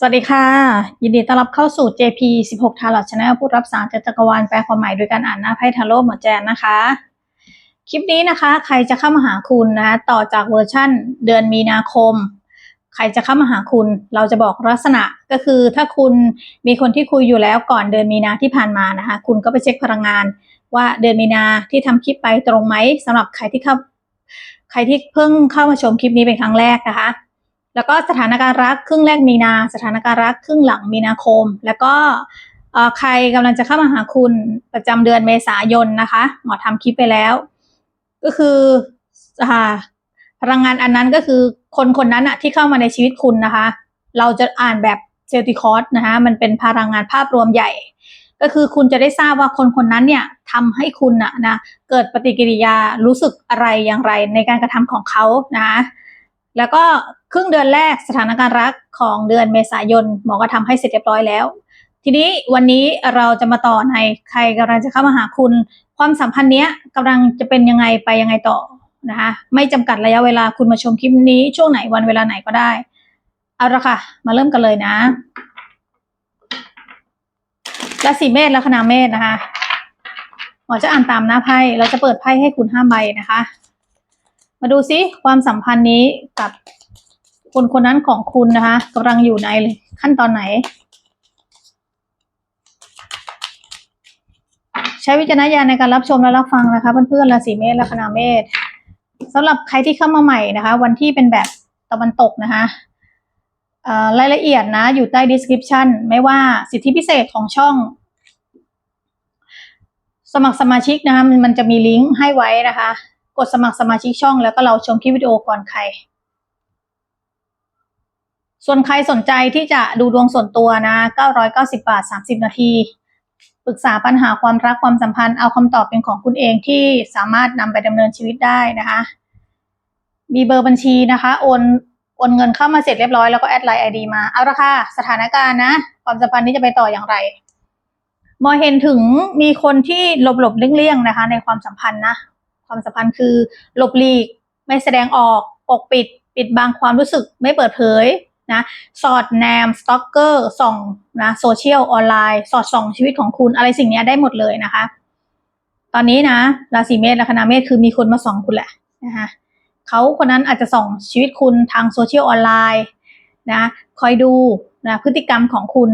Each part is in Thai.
สวัสดีค่ะ ยินดีต้อนรับเข้าสู่ JP 16 Tarot Channel ผู้รับสารจากจักรวาลแปลความหมายโดยการอ่านหน้าไพ่ทาโร่หมอแจนนะคะ คลิปนี้นะคะ ใครจะเข้ามาหาคุณนะคะต่อจากเวอร์ชั่นเดือนมีนาคม ใครจะเข้ามาหาคุณ เราจะบอกลักษณะก็คือถ้าคุณมีคนที่คุยอยู่แล้วก่อนเดือนมีนาที่ผ่านมานะคะ คุณก็ไปเช็คพลังงาน ว่าเดือนมีนาที่ทำคลิปไปตรงไหมสำหรับใครที่เข้า ใครที่เพิ่งเข้ามาชมคลิปนี้เป็นครั้งแรกนะคะ แล้วก็สถานการณ์รักครึ่งแรกมีนา สถานการณ์รักครึ่งหลังมีนาคม แล้วก็ใครกำลังจะเข้ามาหาคุณประจำเดือนเมษายนนะคะ หมอทำคลิปไปแล้ว ก็คือพลังงานอันนั้นก็คือคนคนนั้นอะที่เข้ามาในชีวิตคุณนะคะ เราจะอ่านแบบเซลติคอร์สนะคะมันเป็นพลังงานภาพรวมใหญ่ ก็คือคุณจะได้ทราบว่าคนคนนั้นเนี่ยทำให้คุณอะนะเกิดปฏิกิริยารู้สึกอะไรอย่างไรในการกระทำของเขานะคะ แล้วก็ครึ่งเดือนแรกสถานการณ์รักของเดือนเมษายนหมอก็ทำให้เสร็จเรียบร้อยแล้ว ทีนี้วันนี้เราจะมาต่อในใครกำลังจะเข้ามาหาคุณ ความสัมพันธ์เนี้ยกำลังจะเป็นยังไงไปยังไงต่อนะคะไม่จำกัดระยะเวลาคุณมาชมคลิปนี้ช่วงไหนวันเวลาไหนก็ได้เอาละค่ะ มาเริ่มกันเลยนะราศีเมษลัคนาเมษนะคะหมอจะอ่านตามหน้าไพ่เราจะเปิดไพ่ให้คุณห้าใบนะคะ มาดูซิความสัมพันธ์นี้กับคนคนนั้นของคุณนะคะกำลังอยู่ในขั้นตอนไหน ใช้วิจารณญาณในการรับชมและรับฟังนะคะเพื่อนๆราศีเมษและคณาเมษสำหรับใครที่เข้ามาใหม่นะคะ วันที่เป็นแบบตะวันตกนะคะรายละเอียดนะ อยู่ใต้ description ไม่ว่าสิทธิพิเศษของช่อง สมัครสมาชิกนะคะมันจะมีลิงก์ให้ไว้นะคะ กดสมัครสมาชิกช่องแล้วก็เราชมคลิปวิดีโอก่อนใคร ส่วนใครสนใจที่จะดูดวงส่วนตัวนะ 990 บาท 30 นาทีปรึกษาปัญหาความรักความสัมพันธ์เอาคำตอบเป็นของคุณเองที่สามารถนำไปดำเนินชีวิตได้นะคะ มีเบอร์บัญชีนะคะโอนโอนเงินเข้ามาเสร็จเรียบร้อยแล้วก็แอดไลน์ไอดีมา เอาละค่ะ สถานการณ์นะ ความสัมพันธ์นี้จะไปต่ออย่างไร มอเห็นถึงมีคนที่หลบหลบเลี่ยงๆนะคะ ในความสัมพันธ์นะ ความสัมพันธ์คือหลบหลีก ไม่แสดงออกปกปิด ปิดบังความรู้สึกไม่เปิดเผยนะสอดแนมสต็อกเกอร์ส่องนะโซเชียลออนไลน์สอดส่องชีวิตของคุณอะไรสิ่งนี้ได้หมดเลยนะคะ ตอนนี้นะราศีเมษและคณาเมษคือมีคนมาส่องคุณแหละนะคะเขาคนนั้นอาจจะส่องชีวิตคุณทางโซเชียลออนไลน์นะคอยดูนะพฤติกรรมของคุณ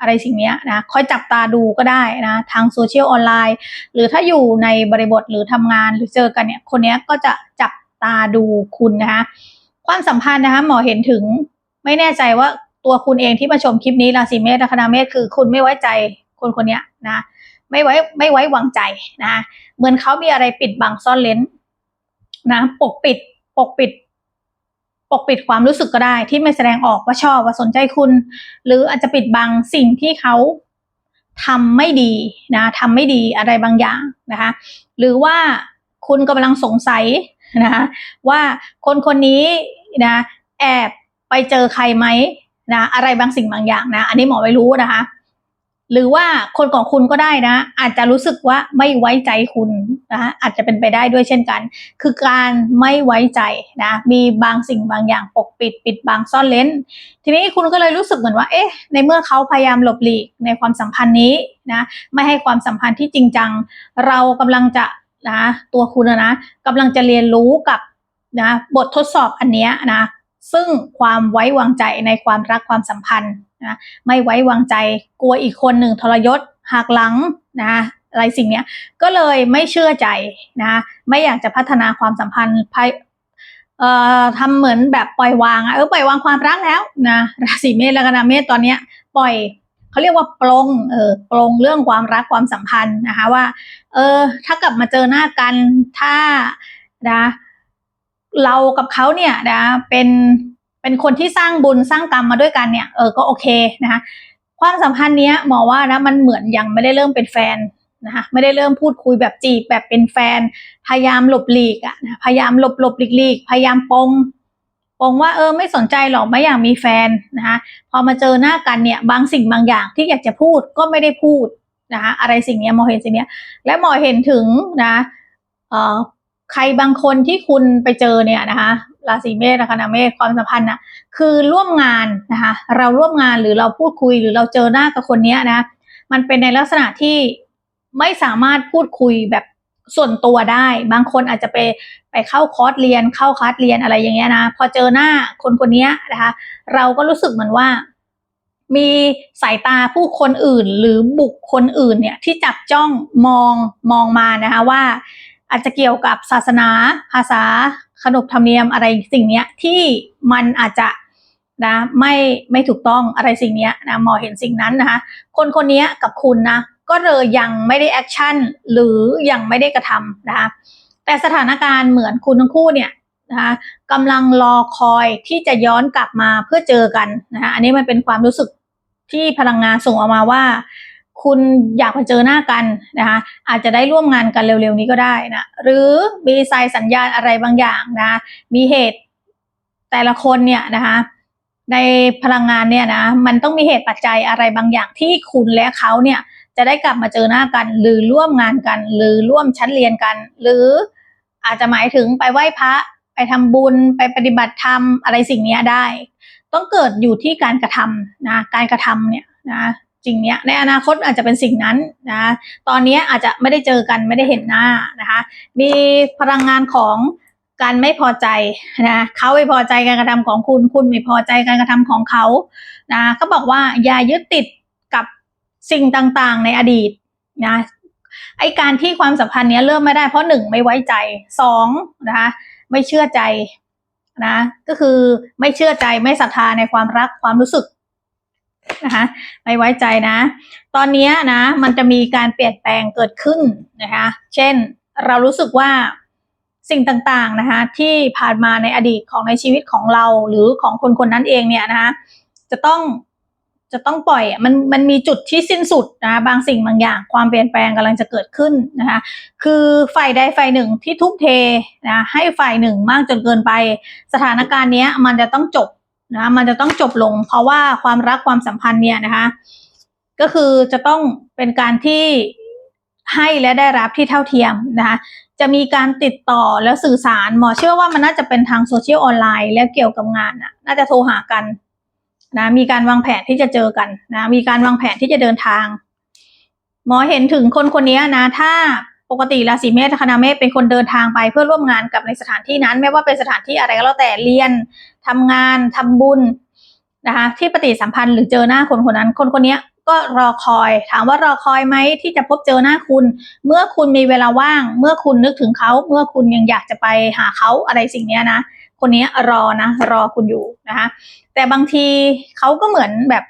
อะไรสิ่งนี้นะคอยจับตาดูก็ได้นะทางโซเชียลออนไลน์ หรือถ้าอยู่ในบริบทหรือทำงานหรือเจอกันเนี่ยคนนี้ก็จะจับตาดูคุณนะคะความสัมพันธ์นะคะหมอเห็นถึงไม่แน่ใจว่าตัวคุณเองที่มาชมคลิปนี้ราศีเมษและคาเมษคือคุณไม่ไว้ใจคนคนนี้นะไม่ไว้ไม่ไว้วางใจนะเหมือนเขามีอะไรปิดบังซ่อนเลนนะปกปิดปกปิด ปกปิดความรู้สึกก็ได้ ที่ไม่แสดงออกว่าชอบว่าสนใจคุณ หรืออาจจะปิดบังสิ่งที่เขาทำไม่ดีนะทำไม่ดีอะไรบางอย่างนะคะ หรือว่าคุณกำลังสงสัยนะคะว่าคนคนนี้นะแอบไปเจอใครไหมนะอะไรบางสิ่งบางอย่างนะ อันนี้หมอไม่รู้นะคะ หรือว่าคนของคุณก็ได้นะ อาจจะรู้สึกว่าไม่ไว้ใจคุณนะคะอาจจะเป็นไปได้ด้วยเช่นกัน คือการไม่ไว้ใจนะมีบางสิ่งบางอย่างปกปิด ปิดบังซ่อนเลนทีนี้คุณก็เลยรู้สึกเหมือนว่า เอ๊ะ ในเมื่อเขาพยายามหลบหลีกในความสัมพันธ์นี้นะไม่ให้ความสัมพันธ์ที่จริงจัง เรากำลังจะนะตัวคุณนะกำลังจะเรียนรู้กับนะบททดสอบอันเนี้ยนะ ซึ่งความไว้วางใจในความรักความสัมพันธ์นะไม่ไว้วางใจกลัวอีกคนหนึ่งทรยศหักหลังนะอะไรสิ่งเนี้ยก็เลยไม่เชื่อใจนะไม่อยากจะพัฒนาความสัมพันธ์เอ่อทำเหมือนแบบปล่อยวางอะเออปล่อยวางความรักแล้วนะราศีเมษและกนาเมษตอนเนี้ยปล่อยเขาเรียกว่าปลงเออปลงเรื่องความรักความสัมพันธ์นะคะว่าเออถ้ากลับมาเจอหน้ากันถ้านะ เรากับเขาเนี่ยนะเป็นเป็นคนที่สร้างบุญสร้างกรรมมาด้วยกันเนี่ยเออก็โอเคนะคะความสัมพันธ์เนี้ยหมอว่านะมันเหมือนยังไม่ได้เริ่มเป็นแฟนนะคะไม่ได้เริ่มพูดคุยแบบจีบแบบเป็นแฟน พยายามหลบหลีกอะนะพยายามหลบหลบหลีกหลีกพยายามปงปงว่าเออไม่สนใจหรอกไม่อยากมีแฟนนะคะพอมาเจอหน้ากันเนี่ยบางสิ่งบางอย่างที่อยากจะพูดก็ไม่ได้พูดนะคะอะไรสิ่งเนี้ยหมอเห็นสิ่งเนี้ยและหมอเห็นถึงนะเอ่อ ใครบางคนที่คุณไปเจอเนี่ยนะคะราศีเมษนะคะนะเมษความสัมพันธ์นะคือร่วมงานนะคะเราร่วมงานหรือเราพูดคุยหรือเราเจอหน้ากับคนเนี้ยนะ มันเป็นในลักษณะที่ไม่สามารถพูดคุยแบบส่วนตัวได้ บางคนอาจจะไปไปเข้าคอร์สเรียนเข้าคลาสเรียนอะไรอย่างเงี้ยนะ พอเจอหน้าคนคนนี้นะคะ เราก็รู้สึกเหมือนว่า มีสายตาผู้คนอื่นหรือบุคคลอื่นเนี่ยที่จับจ้องมองมองมานะคะว่า อาจจะเกี่ยวกับศาสนา ภาษาขนบธรรมเนียมอะไรสิ่งเนี้ยที่มันอาจจะนะไม่ไม่ถูกต้องอะไรสิ่งเนี้ยนะหมอเห็นสิ่งนั้นนะคะคนคนนี้กับคุณนะก็เลยยังไม่ได้แอคชั่นหรือยังไม่ได้กระทำนะคะแต่สถานการณ์เหมือนคุณทั้งคู่เนี่ยนะคะกำลังรอคอยที่จะย้อนกลับมาเพื่อเจอกันนะคะอันนี้มันเป็นความรู้สึกที่พลังงานส่งออกมาว่า คุณอยากมาเจอหน้ากันนะคะอาจจะได้ร่วมงานกันเร็วๆนี้ก็ได้นะหรือมีสายสัญญาณอะไรบางอย่างนะมีเหตุแต่ละคนเนี่ยนะคะในพลังงานเนี่ยนะมันต้องมีเหตุปัจจัยอะไรบางอย่างที่คุณและเขาเนี่ยจะได้กลับมาเจอหน้ากัน หรือร่วมงานกัน หรือร่วมชั้นเรียนกัน หรืออาจจะหมายถึงไปไหว้พระไปทำบุญไปปฏิบัติธรรมอะไรสิ่งนี้ได้ ต้องเกิดอยู่ที่การกระทำนะการกระทำเนี่ยนะ สิ่งเนี้ยในอนาคตอาจจะเป็นสิ่งนั้นนะตอนนี้อาจจะไม่ได้เจอกันไม่ได้เห็นหน้านะคะมีพลังงานของการไม่พอใจนะเขาไม่พอใจการกระทำของคุณ คุณไม่พอใจการกระทำของเขานะเขาบอกว่าอย่ายึดติดกับสิ่งต่างๆ ในอดีตนะไอการที่ความสัมพันธ์นี้เริ่มไม่ได้เพราะหนึ่งไม่ไว้ใจสองนะคะไม่เชื่อใจนะก็คือไม่เชื่อใจไม่ศรัทธาในความรักความรู้สึก นะคะไม่ไว้ใจนะ ตอนนี้นะมันจะมีการเปลี่ยนแปลงเกิดขึ้นนะคะ เช่นเรารู้สึกว่าสิ่งต่างๆนะคะที่ผ่านมาในอดีตของในชีวิตของเราหรือของคนคนนั้นเองเนี่ยนะคะจะต้องจะต้องปล่อยมันมันมีจุดที่สิ้นสุดนะบางสิ่งบางอย่างความเปลี่ยนแปลงกำลังจะเกิดขึ้นนะคะคือฝ่ายใดฝ่ายหนึ่งที่ทุกเทนะให้ฝ่ายหนึ่งมากจนเกินไป สถานการณ์นี้มันจะต้องจบ นะมันจะต้องจบลง เพราะว่าความรักความสัมพันธ์เนี่ยนะคะ ก็คือจะต้องเป็นการที่ให้และได้รับที่เท่าเทียมนะคะจะมีการติดต่อแล้วสื่อสารหมอเชื่อว่ามันน่าจะเป็นทางโซเชียลออนไลน์และเกี่ยวกับงานน่ะน่าจะโทรหากันนะมีการวางแผนที่จะเจอกันนะมีการวางแผนที่จะเดินทาง หมอเห็นถึงคนคนนี้นะถ้า ปกติราศีเมษคณะเมษเป็นคนเดินทางไปเพื่อร่วมงานกับในสถานที่นั้น ไม่ว่าเป็นสถานที่อะไรก็แล้วแต่เรียนทำงานทำบุญนะคะที่ปฏิสัมพันธ์หรือเจอหน้าคนคนนั้น คนคนนี้ก็รอคอยถามว่ารอคอยไหมที่จะพบเจอหน้าคุณ เมื่อคุณมีเวลาว่าง เมื่อคุณนึกถึงเขา เมื่อคุณยังอยากจะไปหาเขาอะไรสิ่งนี้นะ คนนี้รอนะ รอคุณอยู่นะคะแต่บางทีเขาก็เหมือนแบบ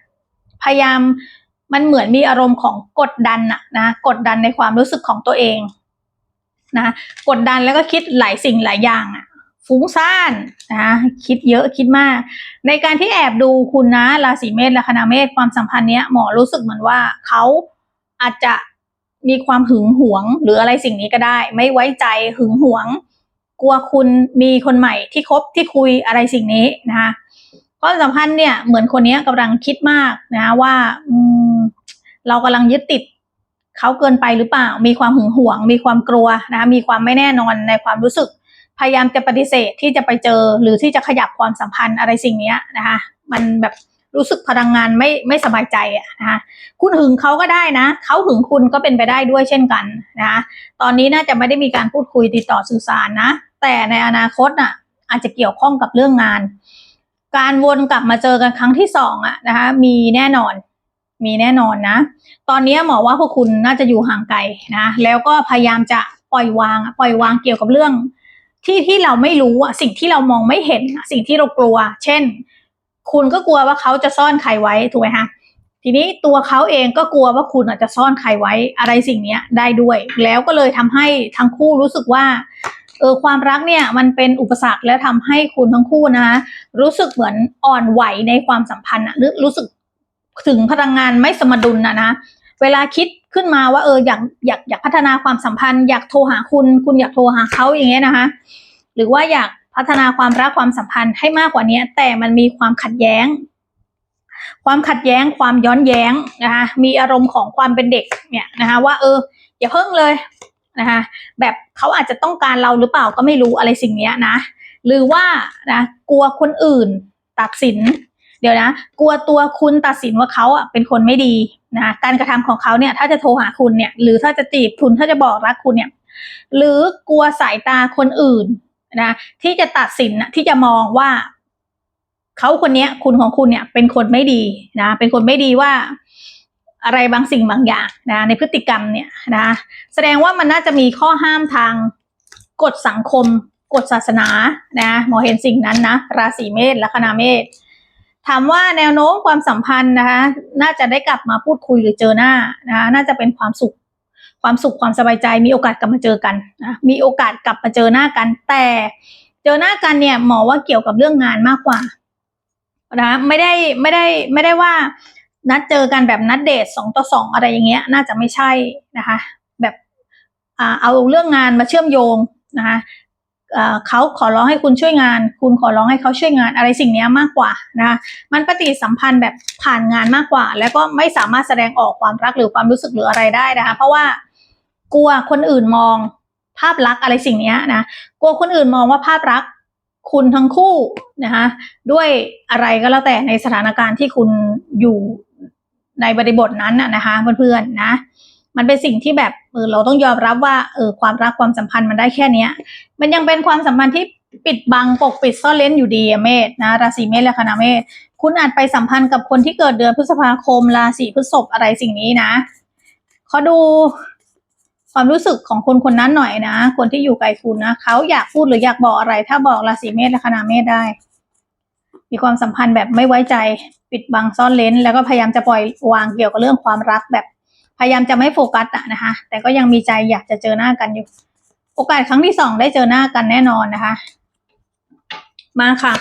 พยายาม มันเหมือนมีอารมณ์ของกดดันอะนะกดดันในความรู้สึกของตัวเองนะกดดันแล้วก็คิดหลายสิ่งหลายอย่างอะฟุ้งซ่านนะคิดเยอะคิดมาก ในการที่แอบดูคุณนะราศีเมษและคณะเมษความสัมพันธ์เนี้ยหมอรู้สึกเหมือนว่าเขาอาจจะมีความหึงหวง หรืออะไรสิ่งนี้ก็ได้ ไม่ไว้ใจหึงหวง กลัวคุณมีคนใหม่ที่คบที่คุยอะไรสิ่งนี้นะคะ ความสัมพันธ์เนี่ยเหมือนคนนี้กำลังคิดมากนะว่าอืมเรากำลังยึดติดเขาเกินไปหรือเปล่า มีความหึงหวง มีความกลัวนะมีความไม่แน่นอนในความรู้สึก พยายามจะปฏิเสธที่จะไปเจอหรือที่จะขยับความสัมพันธ์อะไรสิ่งนี้นะคะมันแบบรู้สึกพลังงานไม่ไม่สบายใจอะนะคะคุณหึงเขาก็ได้นะเขาหึงคุณก็เป็นไปได้ด้วยเช่นกันนะคะตอนนี้น่าจะไม่ได้มีการพูดคุยติดต่อสื่อสารนะแต่ในอนาคตน่ะอาจจะเกี่ยวข้องกับเรื่องงาน การวนกลับมาเจอกันครั้งที่สองอะนะคะ มีแน่นอน มีแน่นอนนะ ตอนนี้หมอว่าพวกคุณน่าจะอยู่ห่างไกลนะ แล้วก็พยายามจะปล่อยวาง ปล่อยวางเกี่ยวกับเรื่อง ที่ที่เราไม่รู้อะสิ่งที่เรามองไม่เห็น สิ่งที่เรากลัว เช่น คุณก็กลัวว่าเขาจะซ่อนใครไว้ถูกไหมคะทีนี้ตัวเขาเองก็กลัวว่าคุณอาจจะซ่อนใครไว้อะไรสิ่งนี้ได้ด้วย แล้วก็เลยทำให้ทั้งคู่รู้สึกว่า เออความรักเนี่ยมันเป็นอุปสรรคแล้วทำให้คุณทั้งคู่นะคะรู้สึกเหมือนอ่อนไหวในความสัมพันธ์อะหรือรู้สึกถึงพลังงานไม่สมดุลนะนะเวลาคิดขึ้นมาว่าเอออยากอยากอยากพัฒนาความสัมพันธ์ อยากโทรหาคุณ คุณอยากโทรหาเขาอย่างเงี้ยนะคะ หรือว่าอยากพัฒนาความรักความสัมพันธ์ให้มากกว่านี้แต่มันมีความขัดแย้ง ความขัดแย้งความย้อนแย้งนะคะมีอารมณ์ของความเป็นเด็กเนี่ยนะคะว่าเอออย่าเพิ่งเลย นะคะแบบเขาอาจจะต้องการเราหรือเปล่าก็ไม่รู้อะไรสิ่งนี้นะ หรือว่านะกลัวคนอื่นตัดสิน เดี๋ยวนะ กลัวตัวคุณตัดสินว่าเขาอะเป็นคนไม่ดีนะการกระทำของเขาเนี่ยถ้าจะโทรหาคุณเนี่ยหรือถ้าจะจีบคุณถ้าจะบอกรักคุณเนี่ยหรือกลัวสายตาคนอื่นนะที่จะตัดสินนะที่จะมองว่าเขาคนเนี้ยคุณของคุณเนี่ยเป็นคนไม่ดีนะเป็นคนไม่ดีว่า อะไรบางสิ่งบางอย่างนะในพฤติกรรมเนี่ยนะแสดงว่ามันน่าจะมีข้อห้ามทางกฎสังคม กฎศาสนานะหมอเห็นสิ่งนั้นนะราศีเมษลัคนาเมษถามว่าแนวโน้มความสัมพันธ์นะคะน่าจะได้กลับมาพูดคุยหรือเจอหน้านะคะน่าจะเป็นความสุข ความสุขความสบายใจ มีโอกาสกลับมาเจอกันนะมีโอกาสกลับมาเจอหน้ากัน แต่เจอหน้ากันเนี่ยหมอว่าเกี่ยวกับเรื่องงานมากกว่านะไม่ได้ไม่ได้ไม่ได้ว่า นัดเจอกันแบบนัดเดทสองต่อสองอะไรอย่างเงี้ย น่าจะไม่ใช่นะคะ แบบอเอาเรื่องงานมาเชื่อมโยงนะคะเขาขอร้องให้คุณช่วยงาน คุณขอร้องให้เขาช่วยงานอะไรสิ่งนี้มากกว่านะคะมันปฏิสัมพันธ์แบบผ่านงานมากกว่า แล้วก็ไม่สามารถแสดงออกความรักหรือความรู้สึกหรืออะไรได้นะคะ เพราะว่ากลัวคนอื่นมองภาพลักษณ์อะไรสิ่งนี้นะกลัวคนอื่นมองว่าภาพลักษณ์คุณทั้งคู่นะคะด้วยอะไรก็แล้วแต่ในสถานการณ์ที่คุณอยู่ ในบริบทนั้นน่ะนะคะเพื่อนๆนะมันเป็นสิ่งที่แบบเออเราต้องยอมรับว่าเออความรักความสัมพันธ์มันได้แค่เนี้ย มันยังเป็นความสัมพันธ์ที่ปิดบังปกปิดซ่อนเล้นอยู่ดีเมษนะราศีเมษและคณะเมษคุณอาจไปสัมพันธ์กับคนที่เกิดเดือนพฤษภาคมราศีพฤษภอะไรสิ่งนี้นะขอดูความรู้สึกของคนคนนั้นหน่อยนะ คนที่อยู่ไกลคุณนะเขาอยากพูดหรืออยากบอกอะไร ถ้าบอกราศีเมษและคณะเมษได้ มีความสัมพันธ์แบบไม่ไว้ใจปิดบังซ่อนเลนแล้วก็พยายามจะปล่อยวางเกี่ยวกับเรื่องความรักแบบพยายามจะไม่โฟกัสอะนะคะ แต่ก็ยังมีใจอยากจะเจอหน้ากันอยู่ โอกาสครั้งที่สองได้เจอหน้ากันแน่นอนนะคะ มาค่ะ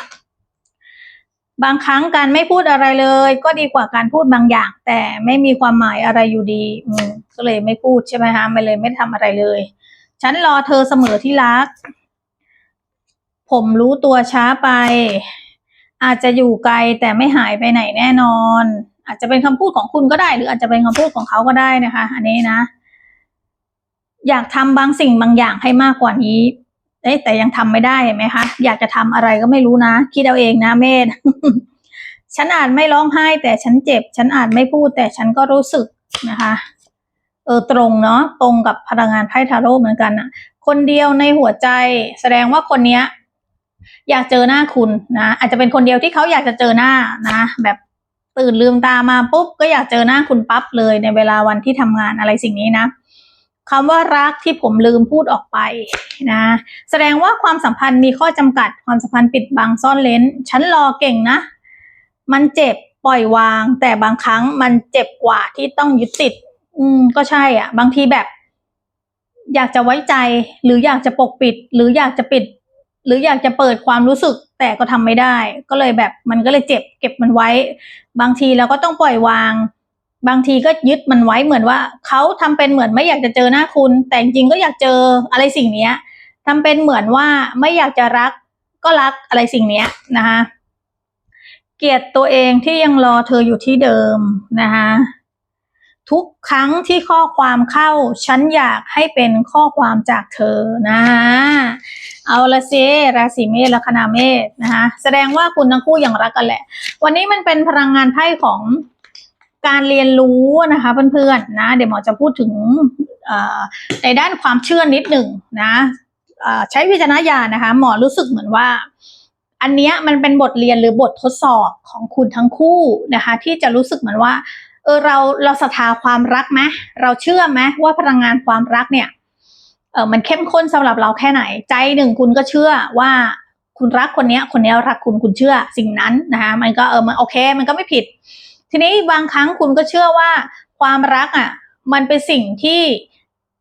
บางครั้งการไม่พูดอะไรเลย ก็ดีกว่าการพูดบางอย่าง แต่ไม่มีความหมายอะไรอยู่ดีอืมก็เลยไม่พูดใช่ไหมคะไม่เลยไม่ทำอะไรเลย ฉันรอเธอเสมอที่รัก ผมรู้ตัวช้าไป อาจจะอยู่ไกลแต่ไม่หายไปไหนแน่นอน อาจจะเป็นคำพูดของคุณก็ได้ หรืออาจจะเป็นคำพูดของเขาก็ได้นะคะ อันนี้นะ อยากทำบางสิ่งบางอย่างให้มากกว่านี้เอ๊แต่ยังทำไม่ได้เห็นไหมคะ อยากจะทำอะไรก็ไม่รู้นะคิดเอาเองนะเมธฉันอาจไม่ร้องไห้ แต่ฉันเจ็บ ฉันอาจไม่พูด แต่ฉันก็รู้สึกนะคะ เออตรงเนาะตรงกับพลังงานไพ่ทาโร่เหมือนกันนะคนเดียวในหัวใจ แสดงว่าคนเนี้ย อยากเจอหน้าคุณนะอาจจะเป็นคนเดียวที่เขาอยากจะเจอหน้านะ แบบตื่นลืมตามาปุ๊บก็อยากเจอหน้าคุณปั๊บเลยในเวลาวันที่ทำงานอะไรสิ่งนี้นะคำว่ารักที่ผมลืมพูดออกไปนะ แสดงว่าความสัมพันธ์มีข้อจำกัด ความสัมพันธ์ปิดบังซ่อนเลนฉันรอเก่งนะ มันเจ็บปล่อยวาง แต่บางครั้งมันเจ็บกว่าที่ต้องยึดติด อืม ก็ใช่อะ บางทีแบบ อยากจะไว้ใจ หรืออยากจะปกปิด หรืออยากจะปิด หรืออยากจะเปิดความรู้สึกแต่ก็ทำไม่ได้ ก็เลยแบบมันก็เลยเจ็บเก็บมันไว้ บางทีเราก็ต้องปล่อยวาง บางทีก็ยึดมันไว้เหมือนว่าเขาทำเป็นเหมือนไม่อยากจะเจอหน้าคุณ แต่จริงก็อยากเจออะไรสิ่งเนี้ยทำเป็นเหมือนว่าไม่อยากจะรัก ก็รักอะไรสิ่งเนี้ยนะคะเกลียดตัวเองที่ยังรอเธออยู่ที่เดิมนะคะทุกครั้งที่ข้อความเข้า ฉันอยากให้เป็นข้อความจากเธอนะคะ เอาละเซราศีเมษและคณาเมษนะคะแสดงว่าคุณทั้งคู่ยังรักกันแหละ วันนี้มันเป็นพลังงานไพ่ของการเรียนรู้นะคะเพื่อนๆนะ เดี๋ยวหมอจะพูดถึงในด้านความเชื่อนิดหนึ่งนะใช้วิจารณญาณนะคะ หมอรู้สึกเหมือนว่า อันเนี้ยมันเป็นบทเรียนหรือบททดสอบของคุณทั้งคู่นะคะ ที่จะรู้สึกเหมือนว่าเออเราเราศรัทธาความรักไหมเราเชื่อไหมว่าพลังงานความรักเนี่ย ออมันเข้มข้นสำหรับเราแค่ไหน ใจหนึ่งคุณก็เชื่อว่าคุณรักคนนี้คนนี้รักคุณคุณเชื่อสิ่งนั้นนะคะมันก็เออมันโอเค มันก็ไม่ผิด ทีนี้บางครั้งคุณก็เชื่อว่าความรักอะมันเป็นสิ่งที่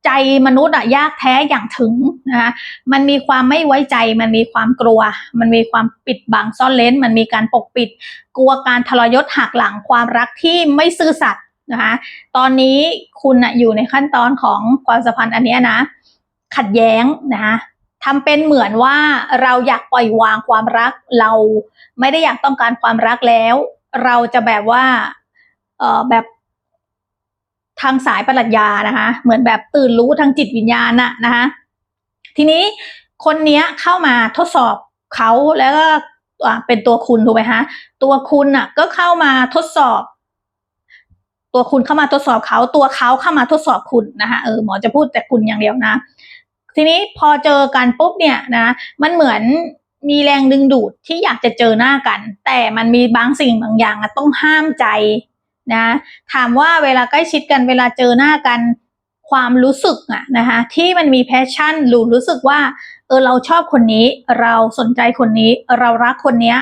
ใจมนุษย์อะยากแท้อย่างถึงนะคะมันมีความไม่ไว้ใจ มันมีความกลัว มันมีความปิดบังซ่อนเลนมันมีการปกปิด กลัวการทรยศหักหลังความรักที่ไม่ซื่อสัตย์นะคะตอนนี้คุณอะอยู่ในขั้นตอนของความสัมพันธ์อันนี้นะ ขัดแย้งนะคะทำเป็นเหมือนว่าเราอยากปล่อยวางความรัก เราไม่ได้อยากต้องการความรักแล้ว เราจะแบบว่าเออแบบทางสายปรัชญานะคะ เหมือนแบบตื่นรู้ทางจิตวิญญาณน่ะนะคะ ทีนี้คนเนี้ยเข้ามาทดสอบเขาแล้วก็เป็นตัวคุณถูกไหมฮะตัวคุณน่ะ ก็เข้ามาทดสอบ ตัวคุณเข้ามาทดสอบเขาตัวเขาเข้ามาทดสอบคุณนะคะเออหมอจะพูดแต่คุณอย่างเดียวนะ ทีนี้พอเจอกันปุ๊บเนี่ยนะมันเหมือนมีแรงดึงดูดที่อยากจะเจอหน้ากัน แต่มันมีบางสิ่งบางอย่างอะต้องห้ามใจนะถามว่าเวลาใกล้ชิดกันเวลาเจอหน้ากันความรู้สึกอะนะคะที่มันมีแพชชั่นหรือรู้สึกว่าเออเราชอบคนนี้ เราสนใจคนนี้ เรารักคนเนี้ย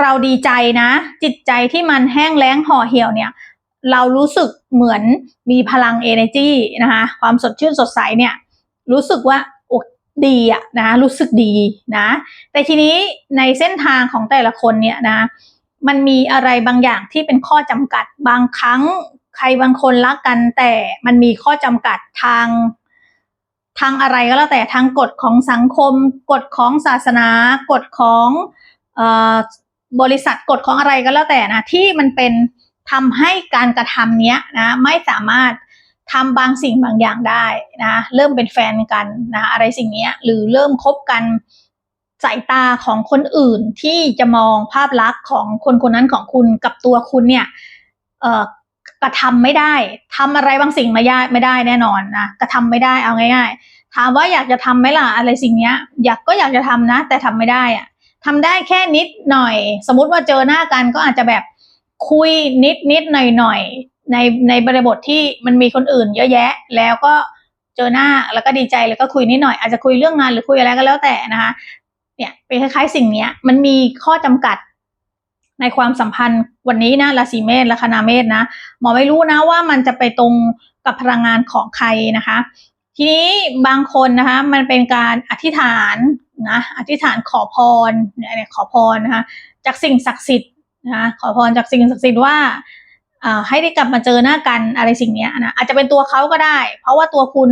เราดีใจนะ จิตใจที่มันแห้งแล้งห่อเหี่ยวเนี่ย เรารู้สึกเหมือนมีพลัง energy นะคะความสดชื่นสดใสเนี่ย รู้สึกว่าดีอะนะรู้สึกดีนะ แต่ทีนี้ในเส้นทางของแต่ละคนเนี่ยนะ มันมีอะไรบางอย่างที่เป็นข้อจำกัดบางครั้งใครบางคนรักกัน แต่มันมีข้อจำกัดทางทางอะไรก็แล้วแต่ทางกฎของสังคม กฎของศาสนากฎของออบริษัทกฎของอะไรก็แล้วแต่นะที่มันเป็นทำให้การกระทำเนี้ยนะไม่สามารถ ทำบางสิ่งบางอย่างได้นะเริ่มเป็นแฟนกันนะอะไรสิ่งนี้หรือเริ่มคบกันสายตาของคนอื่นที่จะมองภาพลักษณ์ของคนคนนั้นของคุณกับตัวคุณเนี่ยเอ่อกระทำไม่ได้ทำอะไรบางสิ่งไม่ได้ไม่ได้แน่นอนนะกระทำไม่ได้เอาง่าย ๆ ถามว่าอยากจะทำไหมล่ะอะไรสิ่งเนี้ย อยากก็อยากจะทำนะ แต่ทำไม่ได้อะทำได้แค่นิดหน่อย สมมุติว่าเจอหน้ากันก็อาจจะแบบคุยนิดนิดหน่อยหน่อย ในในบริบทที่มันมีคนอื่น เยอะแยะ แล้วก็เจอหน้าแล้วก็ดีใจแล้วก็คุยนิดหน่อยอาจจะคุยเรื่องงานหรือคุยอะไรก็แล้วแต่นะคะเนี่ยเป็นคล้ายๆ สิ่งเนี้ย มันมีข้อจำกัดในความสัมพันธ์วันนี้นะราศีเมษและคณาเมษนะหมอไม่รู้นะว่ามันจะไปตรงกับพลังงานของใครนะคะ ทีนี้บางคนนะคะมันเป็นการอธิษฐานนะอธิษฐานขอพรเนี่ยขอพรนะคะจากสิ่งศักดิ์สิทธิ์นะคะขอพรจากสิ่งศักดิ์สิทธิ์ว่า ให้ได้กลับมาเจอหน้ากันอะไรสิ่งเนี้ยนะอาจจะเป็นตัวเขาก็ได้ เพราะว่าตัวคุณ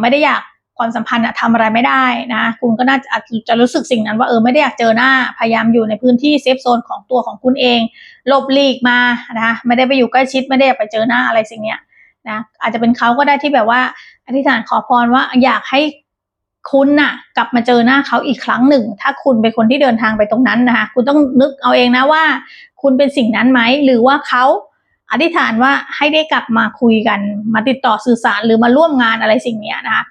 ไม่ได้อยากความสัมพันธ์อะทำอะไรไม่ได้นะคุณก็น่าจะอาจจะรู้สึกสิ่งนั้นว่าเออไม่ได้อยากเจอหน้าพยายามอยู่ในพื้นที่เซฟโซนของตัวของคุณเองหลบหลีกมานะไม่ได้ไปอยู่ใกล้ชิดไม่ได้อยากไปเจอหน้าอะไรสิ่งเนี้ยนะอาจจะเป็นเขาก็ได้ที่แบบว่าอธิษฐานขอพรว่าอยากให้ คุณน่ะ กลับมาเจอหน้าเขาอีกครั้งหนึ่ง ถ้าคุณเป็นคนที่เดินทางไปตรงนั้นนะคะ คุณต้องนึกเอาเองนะว่า คุณเป็นสิ่งนั้นไหมหรือว่าเขาอธิษฐานว่าให้ได้กลับมาคุยกัน มาติดต่อสื่อสารหรือมาร่วมงานอะไรสิ่งนี้นะคะ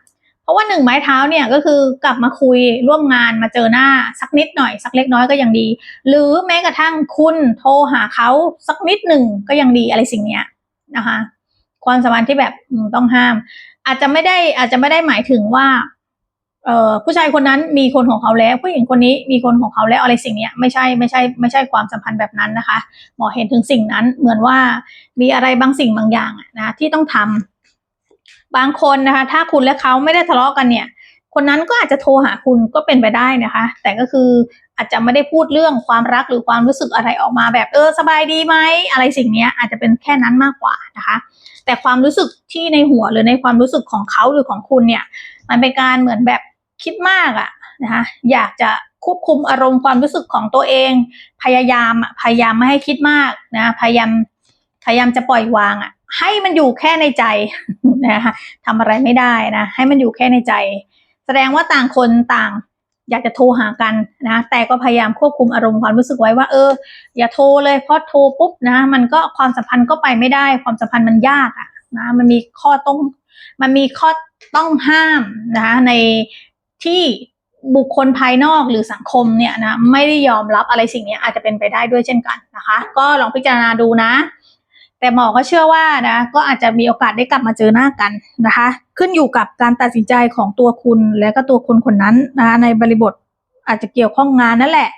เพราะว่าหนึ่งไม้เท้าเนี่ยก็คือกลับมาคุยร่วมงานมาเจอหน้าสักนิดหน่อย สักเล็กน้อยก็ยังดี หรือแม้กระทั่งคุณโทรหาเขาสักนิดหนึ่งก็ยังดีอะไรสิ่งนี้นะคะ ความสัมพันธ์ที่แบบต้องห้าม อาจจะไม่ได้อาจจะไม่ได้หมายถึงว่า เอ่อผู้ชายคนนั้นมีคนของเขาแล้ว ผู้หญิงคนนี้มีคนของเขาแล้วอะไรสิ่งนี้ไม่ใช่ไม่ใช่ไม่ใช่ความสัมพันธ์แบบนั้นนะคะ หมอเห็นถึงสิ่งนั้นเหมือนว่ามีอะไรบางสิ่งบางอย่างนะที่ต้องทำบางคนนะคะ ถ้าคุณและเขาไม่ได้ทะเลาะกันเนี่ย คนนั้นก็อาจจะโทรหาคุณก็เป็นไปได้นะคะ แต่ก็คืออาจจะไม่ได้พูดเรื่องความรักหรือความรู้สึกอะไรออกมาแบบเออสบายดีไหมอะไรสิ่งนี้อาจจะเป็นแค่นั้นมากกว่านะคะ แต่ความรู้สึกที่ในหัวหรือในความรู้สึกของเขาหรือของคุณเนี่ย มันเป็นการเหมือนแบบคิดมากอะนะคะอยากจะควบคุมอารมณ์ความรู้สึกของตัวเอง พยายามอะพยายามไม่ให้คิดมากนะพยายามพยายามจะปล่อยวางอะให้มันอยู่แค่ในใจนะคะทำอะไรไม่ได้นะ ให้มันอยู่แค่ในใจ แสดงว่าต่างคนต่างอยากจะโทรหากันนะ แต่ก็พยายามควบคุมอารมณ์ความรู้สึกไว้ว่า เออ อย่าโทรเลยเพราะโทรปุ๊บนะ มันก็ความสัมพันธ์ก็ไปไม่ได้ ความสัมพันธ์มันยากอะนะ มันมีข้อต้อง มันมีข้อต้องห้ามนะคะในที่บุคคลภายนอกหรือสังคมเนี่ยนะไม่ได้ยอมรับอะไรสิ่งนี้อาจจะเป็นไปได้ด้วยเช่นกันนะคะ ก็ลองพิจารณาดูนะ แต่หมอก็เชื่อว่านะก็อาจจะมีโอกาสได้กลับมาเจอหน้ากันนะคะ ขึ้นอยู่กับการตัดสินใจของตัวคุณและก็ตัวคนคนนั้นนะคะในบริบทอาจจะเกี่ยวข้องงานนั่นแหละ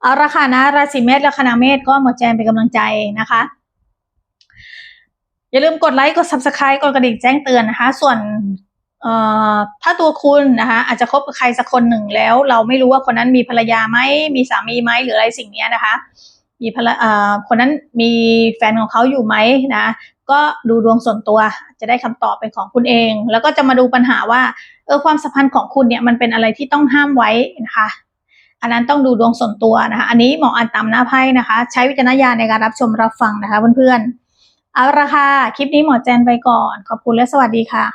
เอาละค่ะนะราศีเมษและคณาเมษก็หมดแจงเป็นกำลังใจนะคะ อย่าลืมกดไลค์กด subscribe กดกระดิ่งแจ้งเตือนนะคะ ส่วนเอ่อถ้าตัวคุณนะคะอาจจะคบกับใครสักคนหนึ่งแล้ว เราไม่รู้ว่าคนนั้นมีภรรยาไหมมีสามีไหมหรืออะไรสิ่งนี้นะคะ มีภรรเอ่อคนนั้นมีแฟนของเขาอยู่ไหมนะ ก็ดูดวงส่วนตัวจะได้คำตอบเป็นของคุณเอง แล้วก็จะมาดูปัญหาว่าเออความสัมพันธ์ของคุณเนี่ยมันเป็นอะไรที่ต้องห้ามไว้นะคะอันนั้นต้องดูดวงส่วนตัวนะคะ อันนี้หมออ่านตามหน้าไพ่นะคะ ใช้วิจารณญาณในการรับชมรับฟังนะคะเพื่อนๆ เอาละค่ะ คลิปนี้หมอแจนไปก่อน ขอบคุณและสวัสดีค่ะ